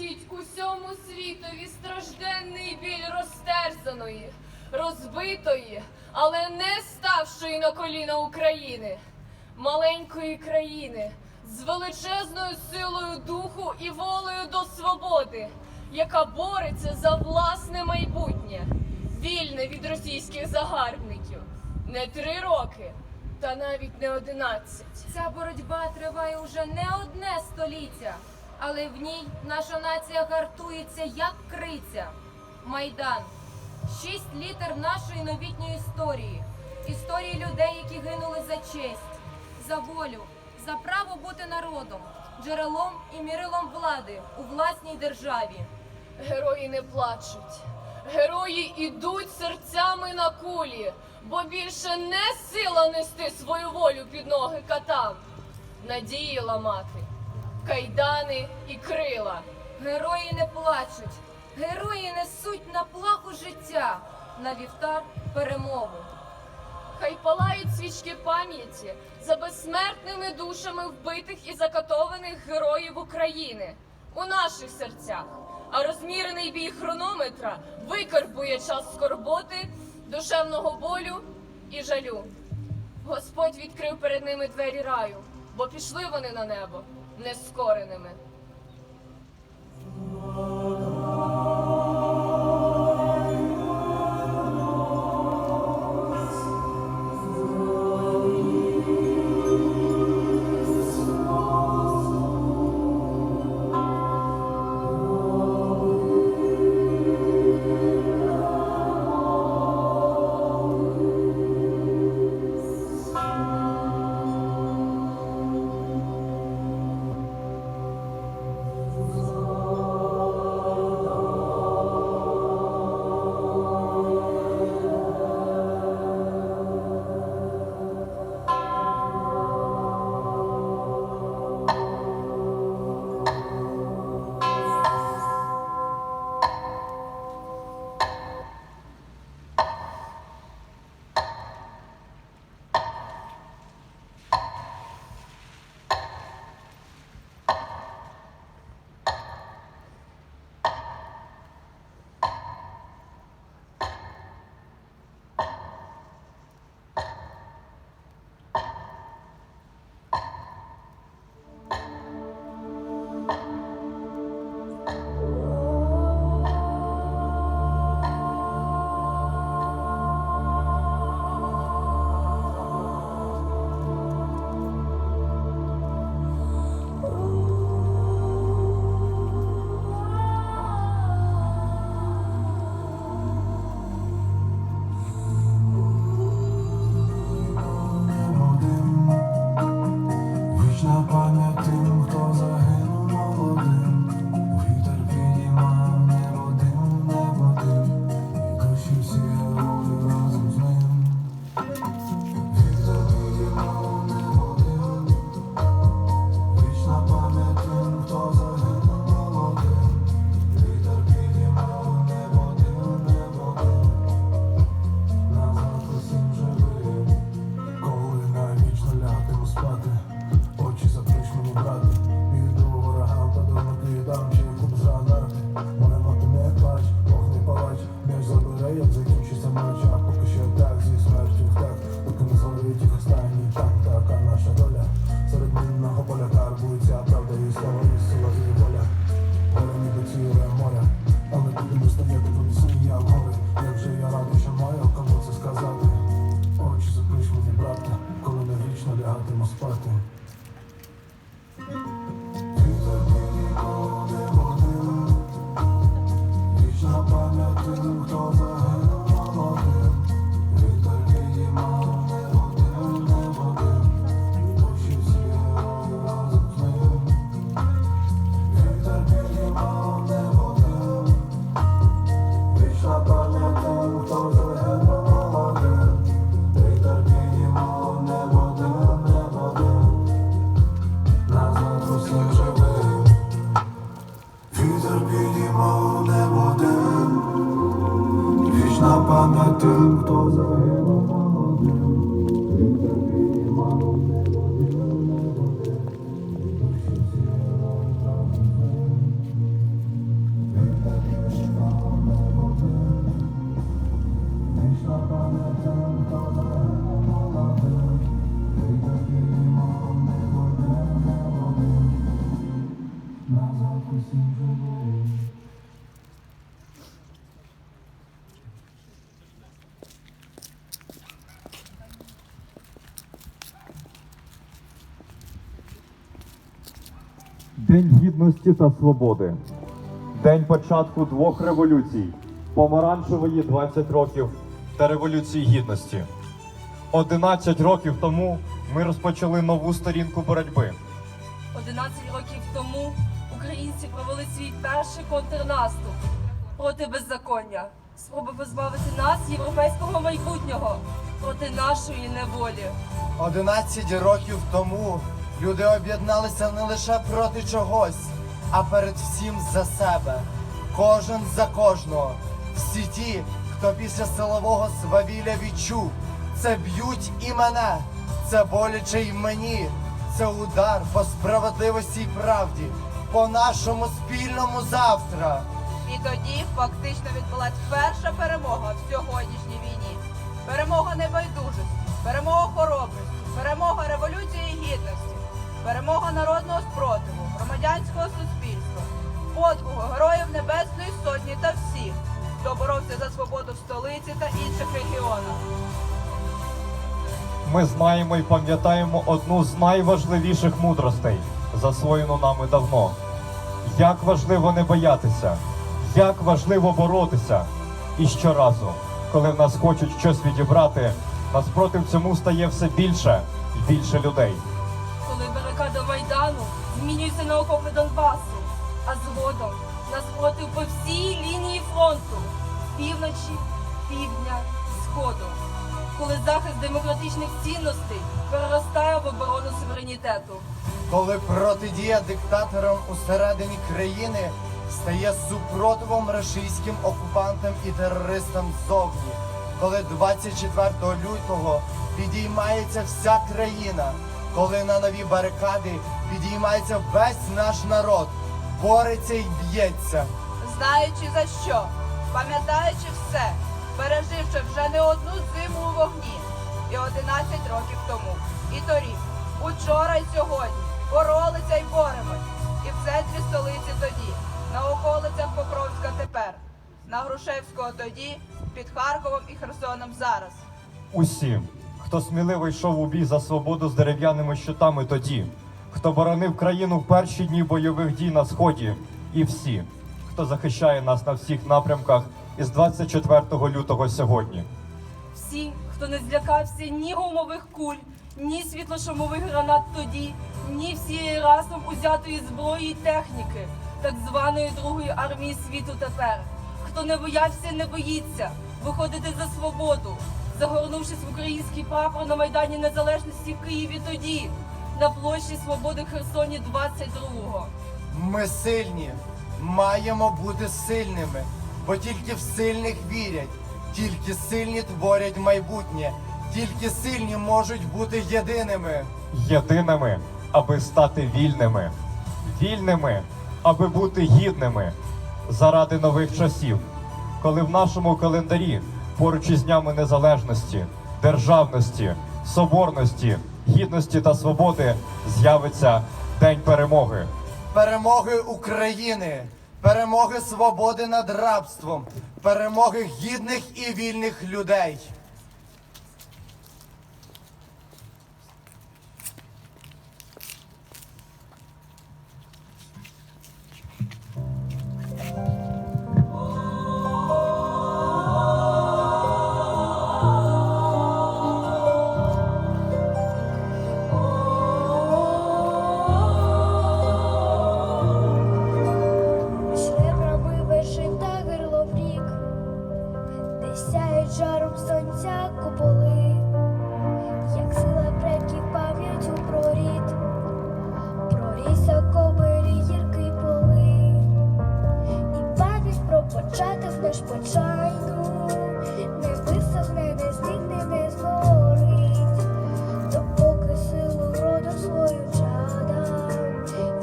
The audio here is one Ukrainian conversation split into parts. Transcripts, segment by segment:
Донесіть усьому світові стражденний біль розтерзаної, розбитої, але не ставшої на коліна України, маленької країни з величезною силою духу і волею до свободи, яка бореться за власне майбутнє, вільне від російських загарбників. Не три роки, та навіть не одинадцять. Ця боротьба триває уже не одне століття, але в ній наша нація гартується як криця. Майдан. Шість літер нашої новітньої історії. Історії людей, які гинули за честь, за волю, за право бути народом, джерелом і мірилом влади у власній державі. Герої не плачуть. Герої ідуть серцями на кулі, бо більше не сила нести свою волю під ноги катам, надії ламати, кайдани і крила. Герої не плачуть, герої несуть на плаху життя, на вівтар перемогу. Хай палають свічки пам'яті за безсмертними душами вбитих і закатованих героїв України у наших серцях. А розмірений бій хронометра викарбує час скорботи, душевного болю і жалю. Господь відкрив перед ними двері раю, бо пішли вони на небо нескореними. День гідності та свободи. День початку двох революцій: помаранчевої 20 років та революції гідності. 11 років тому ми розпочали нову сторінку боротьби. 11 років тому українці провели свій перший контрнаступ проти беззаконня, спроби позбавити нас європейського майбутнього проти нашої неволі. 11 років тому люди об'єдналися не лише проти чогось, а перед всім за себе. Кожен за кожного. Всі ті, хто після силового свавілля відчув, це б'ють і мене, це боляче й мені. Це удар по справедливості й правді, по нашому спільному завтра. І тоді фактично відбулась перша перемога в сьогоднішній війні. Перемога небайдужості, перемога народного спротиву, громадянського суспільства, подвигу героїв Небесної Сотні та всіх, хто боровся за свободу в столиці та інших регіонах. Ми знаємо і пам'ятаємо одну з найважливіших мудростей, засвоєну нами давно. Як важливо не боятися, як важливо боротися. І щоразу, коли в нас хочуть щось відібрати, нас проти цьому стає все більше і більше людей. Змінюється на окопи Донбасу, а згодом нас проти по всій лінії фронту півночі, півдня, сходу. Коли захист демократичних цінностей переростає в оборону суверенітету. коли протидія диктаторам усередині країни стає супротивом рашистським окупантам і терористам ззовні, коли 24 лютого підіймається вся країна, коли на нові барикади підіймається весь наш народ, бореться і б'ється. знаючи за що, пам'ятаючи все, переживши вже не одну зиму у вогні, і 11 років тому, і торік, учора й сьогодні, боролися й боремось, і в центрі столиці тоді, на околицях Покровська тепер, на Грушевського тоді, під Харковом і Херсоном зараз. Усі, хто сміливо йшов у бій за свободу з дерев'яними щитами тоді, хто боронив країну в перші дні бойових дій на сході, і всі, хто захищає нас на всіх напрямках із 24 лютого сьогодні. Всі, хто не злякався ні гумових куль, ні світлошумових гранат тоді, ні всієї разом узятої зброї і техніки, так званої Другої армії світу тепер, хто не боявся, не боїться виходити за свободу, загорнувшись в український прапор на Майдані Незалежності в Києві тоді, на площі Свободи Херсоні 22-го. Ми сильні, маємо бути сильними, бо тільки в сильних вірять, тільки сильні творять майбутнє, тільки сильні можуть бути єдиними. Єдиними, аби стати вільними, вільними, аби бути гідними заради нових часів, коли в нашому календарі поруч із днями незалежності, державності, соборності, гідності та свободи з'явиться День перемоги. Перемоги України, перемоги свободи над рабством, перемоги гідних і вільних людей. Початок не висохне, не зникне, не згорить, допоки силу роду свою чада,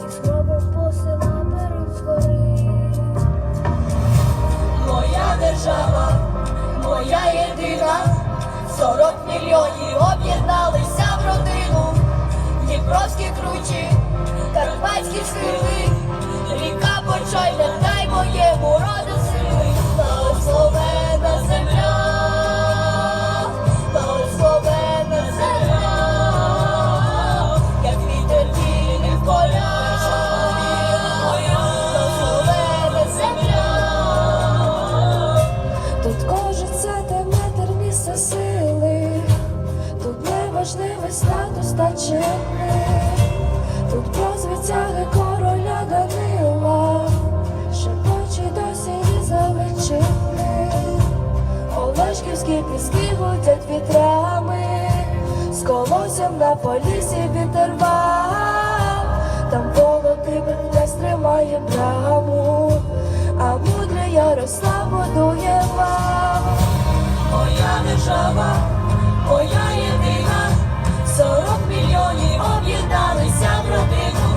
і спробом посила перун згорить. Моя держава, моя єдина, сорок мільйонів об'єдналися в родину, Дніпровські кручі, Карпатські схили, ріка почайне, дай моєму роду Олешківські піски гудять вітрами, з колоссям на полісі відервав, там Володимир не стримає браму, а мудрий Ярослав будує вам. Моя держава, моя єдина, сорок мільйонів об'єдналися в родину,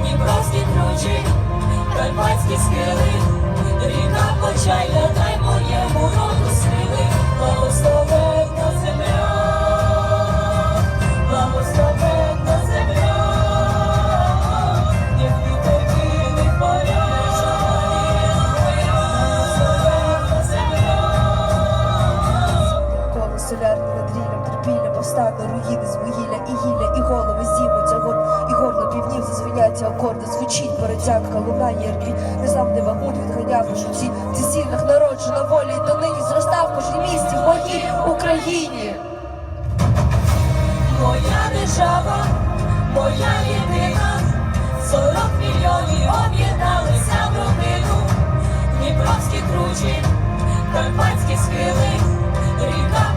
Дніпровські кручі, Карпатські схили, відганяв жуці, ці сінах народжена волі, і донині зростав в кожній місті в моїй Україні. Моя держава, моя єдина, сорок мільйонів об'єдналися в родину, Дніпровські кручі, Карпатські схили, ріка